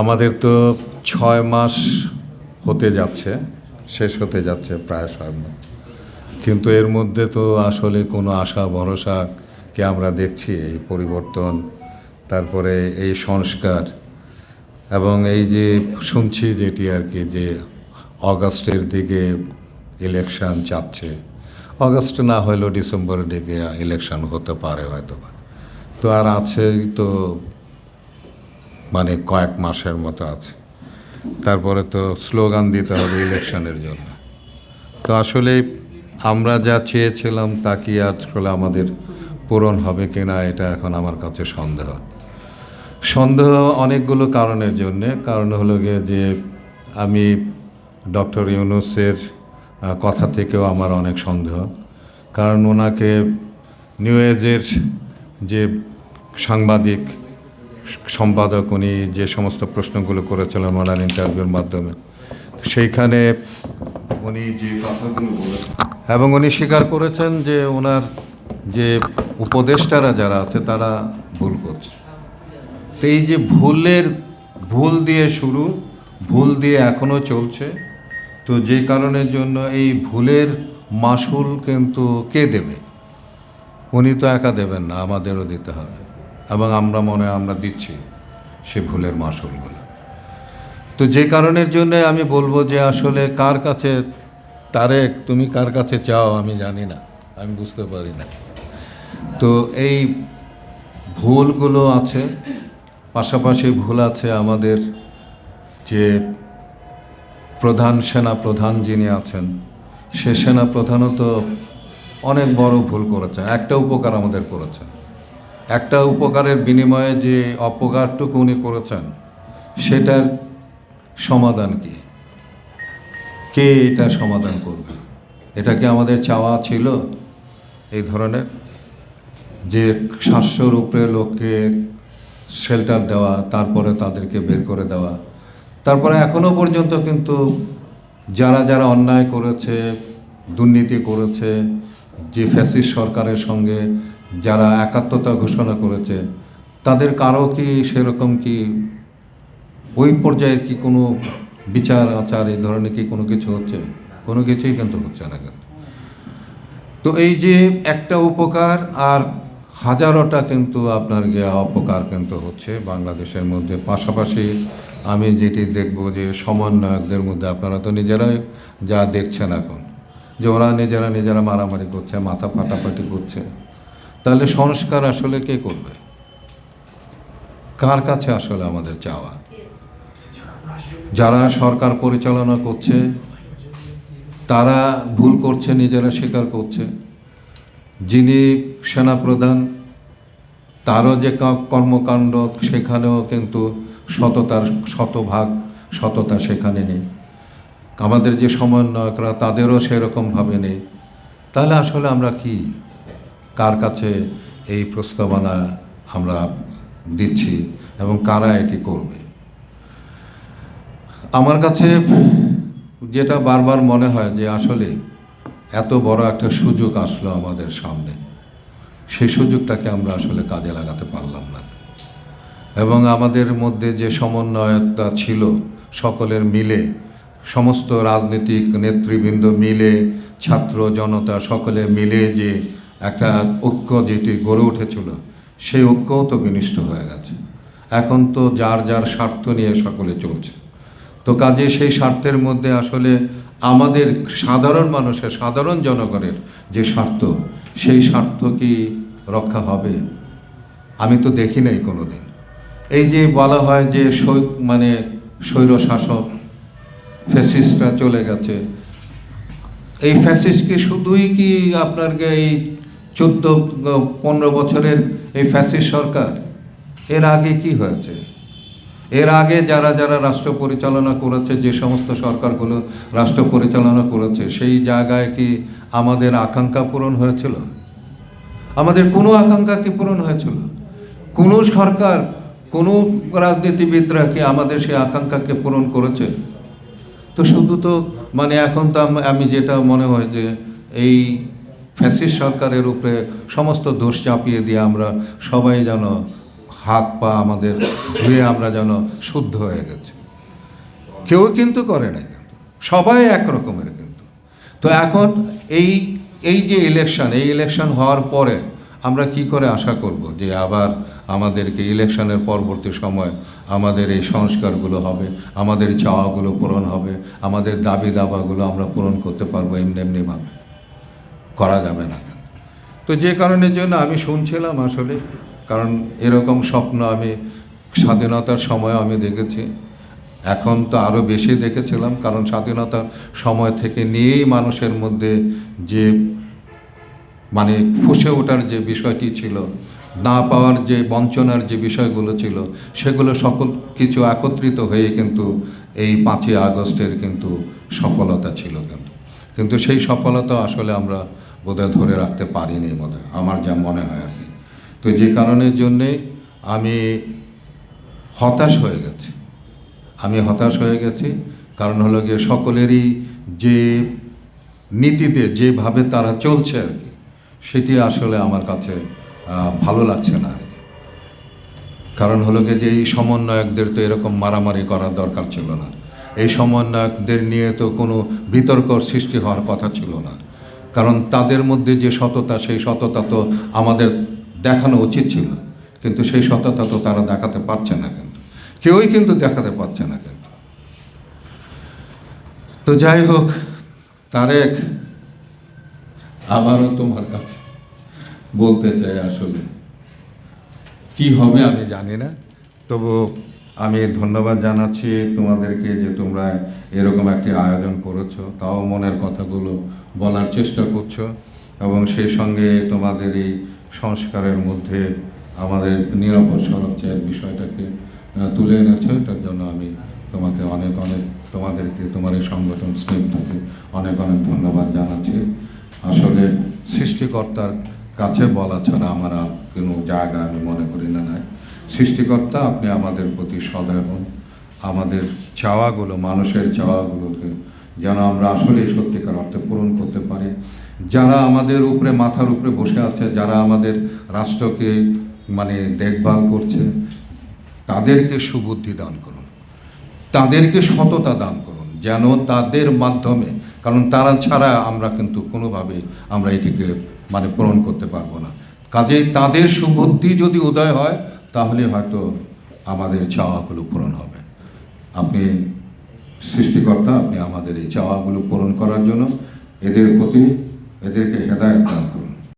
আমাদের তো ছয় মাস হতে যাচ্ছে, শেষ হতে যাচ্ছে প্রায় ছয় মাস কিন্তু এর মধ্যে তো আসলে কোনো আশা ভরসাকে আমরা দেখছি, এই পরিবর্তন, তারপরে এই সংস্কার, এবং এই যে শুনছি যেটি আর কি যে অগাস্টের দিকে ইলেকশন চাচ্ছে অগাস্ট না হলেও ডিসেম্বরের দিকে ইলেকশন হতে পারে হয়তো। তো আর আছে তো মানে কয়েক মাসের মতো আছে। তারপরে তো স্লোগান দিতে হবে ইলেকশনের জন্য। তো আসলে আমরা যা চেয়েছিলাম তা কি আজকাল আমাদের পূরণ হবে কিনা, এটা এখন আমার কাছে সন্দেহ। সন্দেহ অনেকগুলো কারণের জন্যে। কারণ হলো গিয়ে যে আমি ডক্টর ইউনুসের কথা থেকেও আমার অনেক সন্দেহ। কারণ ওনাকে নিউ এজের যে সাংবাদিক সম্পাদক উনি যে সমস্ত প্রশ্নগুলো করেছিলেন ওনার ইন্টারভিউর মাধ্যমে। সেইখানে উনি যে কথাগুলো বলেছেন এবং উনি স্বীকার করেছেন যে ওনার যে উপদেষ্টারা যারা আছে, তারা ভুল করছে। তো এই যে ভুলের, ভুল দিয়ে শুরু, ভুল দিয়ে এখনও চলছে, তো যে কারণের জন্য এই ভুলের মাসুল কিন্তু কে দেবে? উনি তো একা দেবেন না, আমাদেরও দিতে হবে। এবং আমরা মনে আমরা দিচ্ছি সে ভুলের মাসুলগুলো। তো যে কারণের জন্য আমি বলব যে আসলে কার কাছে, তারেক, তুমি কার কাছে চাও আমি জানি না, আমি বুঝতে পারি না। তো এই ভুলগুলো আছে, পাশাপাশি ভুল আছে আমাদের যে প্রধান সেনা প্রধান যিনি আছেন, সে সেনা প্রধানও তো অনেক বড় ভুল করেছেন, একটা উপকার আমাদের করেছেন। একটা উপকারের বিনিময়ে যে অপকারটুকু উনি করেছেন, সেটার সমাধান কি? কে এটা সমাধান করবে? এটা কি আমাদের চাওয়া ছিল? এই ধরনের যে সাতশোর উপরে লোককে শেল্টার দেওয়া, তারপরে তাদেরকে বের করে দেওয়া। তারপরে এখনও পর্যন্ত কিন্তু যারা যারা অন্যায় করেছে, দুর্নীতি করেছে, যে ফ্যাসিস সরকারের সঙ্গে যারা একাত্মতা ঘোষণা করেছে, তাদের কারও কি সেরকম কি ওই পর্যায়ের কি কোনো বিচার, আচার এই ধরনের কি কোনো কিছু হচ্ছে? কোনো কিছুই কিন্তু হচ্ছে না কিন্তু। তো এই যে একটা উপকার আর হাজারোটা কিন্তু আপনার গিয়ে অপকার কিন্তু হচ্ছে বাংলাদেশের মধ্যে। পাশাপাশি আমি যেটি দেখব যে সমন্বয়কদের মধ্যে আপনারা তো নিজেরাই যা দেখছেন এখন, যে ওরা নিজেরা নিজেরা মারামারি করছে, মাথা ফাটাফাটি করছে। তাহলে সংস্কার আসলে কে করবে? কার কাছে আসলে আমাদের চাওয়া? যারা সরকার পরিচালনা করছে, তারা ভুল করছে, নিজেরা স্বীকার করছে। যিনি সেনাপ্রধান, তারও যে কর্মকাণ্ড, সেখানেও কিন্তু সততার শতভাগ সততা সেখানে নেই। আমাদের যে সমন্বয়করা, তাদেরও সেরকমভাবে নেই। তাহলে আসলে আমরা কি? কার কাছে এই প্রস্তাবনা আমরা দিচ্ছি এবং কারা এটি করবে? আমার কাছে যেটা বারবার মনে হয় যে আসলে এত বড় একটা সুযোগ আসলো আমাদের সামনে। সেই সুযোগটাকে আমরা আসলে কাজে লাগাতে পারলাম না। এবং আমাদের মধ্যে যে সমন্বয়তা ছিল সকলের মিলে, সমস্ত রাজনৈতিক নেতৃবৃন্দ মিলে, ছাত্র জনতা সকলে মিলে যে একটা ঐক্য যেটি গড়ে উঠেছিল, সেই ঐক্যও তো বিনিষ্ট হয়ে গেছে। এখন তো যার যার স্বার্থ নিয়ে সকলে চলছে। তো কাজে সেই স্বার্থের মধ্যে আসলে আমাদের সাধারণ মানুষের, সাধারণ জনগণের যে স্বার্থ, সেই স্বার্থ কি রক্ষা হবে? আমি তো দেখি নাই কোনো দিন এই যে বলা হয় যে সৈ- মানে স্বৈর শাসক ফ্যাসিস্টরা চলে গেছে, এই ফ্যাসিস্ট কি শুধুই কি আপনার এই চোদ্দ পনেরো বছরের এই ফ্যাসিস সরকার, এর আগে কি হয়েছে? এর আগে যারা যারা রাষ্ট্র পরিচালনা করেছে, যে সমস্ত সরকারগুলো রাষ্ট্র পরিচালনা করেছে, সেই জায়গায় কি আমাদের আকাঙ্ক্ষা পূরণ হয়েছিল? আমাদের কোনো আকাঙ্ক্ষা কি পূরণ হয়েছিল? কোনো সরকার, কোনো রাজনীতিবিদরা কি আমাদের সেই আকাঙ্ক্ষাকে পূরণ করেছে? তো শুধু তো মানে এখন তো আমি যেটা মনে হয় যে এই ফ্যাসিস্ট সরকারের উপরে সমস্ত দোষ চাপিয়ে দিয়ে আমরা সবাই যেন হাত পা আমাদের ধুয়ে আমরা যেন শুদ্ধ হয়ে গেছি। কেউ কিন্তু করে না কিন্তু। সবাই এক রকমের কিন্তু। তো এখন এই এই যে ইলেকশন এই ইলেকশন হওয়ার পরে আমরা কি করে আশা করব যে আবার আমাদেরকে ইলেকশনের পরবর্তী সময় আমাদের এই সংস্কারগুলো হবে, আমাদের চাওয়াগুলো পূরণ হবে, আমাদের দাবি দাবাগুলো আমরা পূরণ করতে পারব এমনি এমনিভাবে করা যাবে না। তো যে কারণের জন্য আমি শুনছিলাম আসলে, কারণ এরকম স্বপ্ন আমি, স্বাধীনতার সময় আমি দেখেছি। এখন তো আরও বেশি দেখেছিলাম, কারণ স্বাধীনতার সময় থেকে নিয়েই মানুষের মধ্যে যে মানে ফুসে ওঠার যে বিষয়টি ছিল, না পাওয়ার যে বঞ্চনার যে বিষয়গুলো ছিল, সেগুলো সকল কিছু একত্রিত হয়ে কিন্তু এই পাঁচই আগস্টের কিন্তু সফলতা ছিল কিন্তু। কিন্তু সেই সফলতা আসলে আমরা বোধহয় ধরে রাখতে পারিনি বোধ আমার যা মনে হয় আর কি। তো যে কারণের জন্যে আমি হতাশ হয়ে গেছি। আমি হতাশ হয়ে গেছি, কারণ হলো গিয়ে সকলেরই যে নীতিতে যেভাবে তারা চলছে আর কি, সেটি আসলে আমার কাছে ভালো লাগছে না আর কি। কারণ হলো গিয়ে যে এই সমন্বয়কদের তো এরকম মারামারি করার দরকার ছিল না। এই সমন্বয়কদের নিয়ে তো কোনো বিতর্ক সৃষ্টি হওয়ার কথা ছিল না। কারণ তাদের মধ্যে যে সততা, সেই সততা তো আমাদের দেখানো উচিত ছিল। কিন্তু সেই সততা তো তারা দেখাতে পারছে না কিন্তু। কেউই কিন্তু দেখাতে পারছে না কিন্তু। তো যাই হোক, তারেক, আবারও তোমার কাছে বলতে চাই আসলে। কি হবে আমি জানি না। তবু আমি ধন্যবাদ জানাচ্ছি তোমাদেরকে যে তোমরা এরকম একটি আয়োজন করেছ, তাও মনের কথাগুলো বলার চেষ্টা করছ এবং সেই সঙ্গে তোমাদের এই সংস্কারের মধ্যে আমাদের নিরাপদ সড়ক বিষয়টাকে তুলে এনেছো, এটার জন্য আমি তোমাকে অনেক অনেক তোমাদেরকে, তোমার এই সংগঠন স্নেহটাকে অনেক অনেক ধন্যবাদ জানাচ্ছি। আসলে সৃষ্টিকর্তার কাছে বলা ছাড়া আমার আর কোনো জায়গা আমি মনে করি না, নাই। সৃষ্টিকর্তা, আপনি আমাদের প্রতি সদয় হন। আমাদের চাওয়াগুলো, মানুষের চাওয়াগুলোকে যেন আমরা আসলে সত্যিকার অর্থে পূরণ করতে পারি। যারা আমাদের উপরে, মাথার উপরে বসে আছে, যারা আমাদের রাষ্ট্রকে মানে দেখভাল করছে, তাদেরকে সুবুদ্ধি দান করুন। তাদেরকে সততা দান করুন, যেন তাদের মাধ্যমে, কারণ তারা ছাড়া আমরা কিন্তু কোনোভাবেই আমরা এটিকে মানে পূরণ করতে পারব না। কাজেই তাদের সুবুদ্ধি যদি উদয় হয় তাহলে হয়তো আমাদের চাওয়াগুলো পূরণ হবে। আপনি সৃষ্টিকর্তা, আপনি আমাদের এই চাওয়াগুলো পূরণ করার জন্য এদের প্রতি এদেরকে হেদায়ত দান করুন।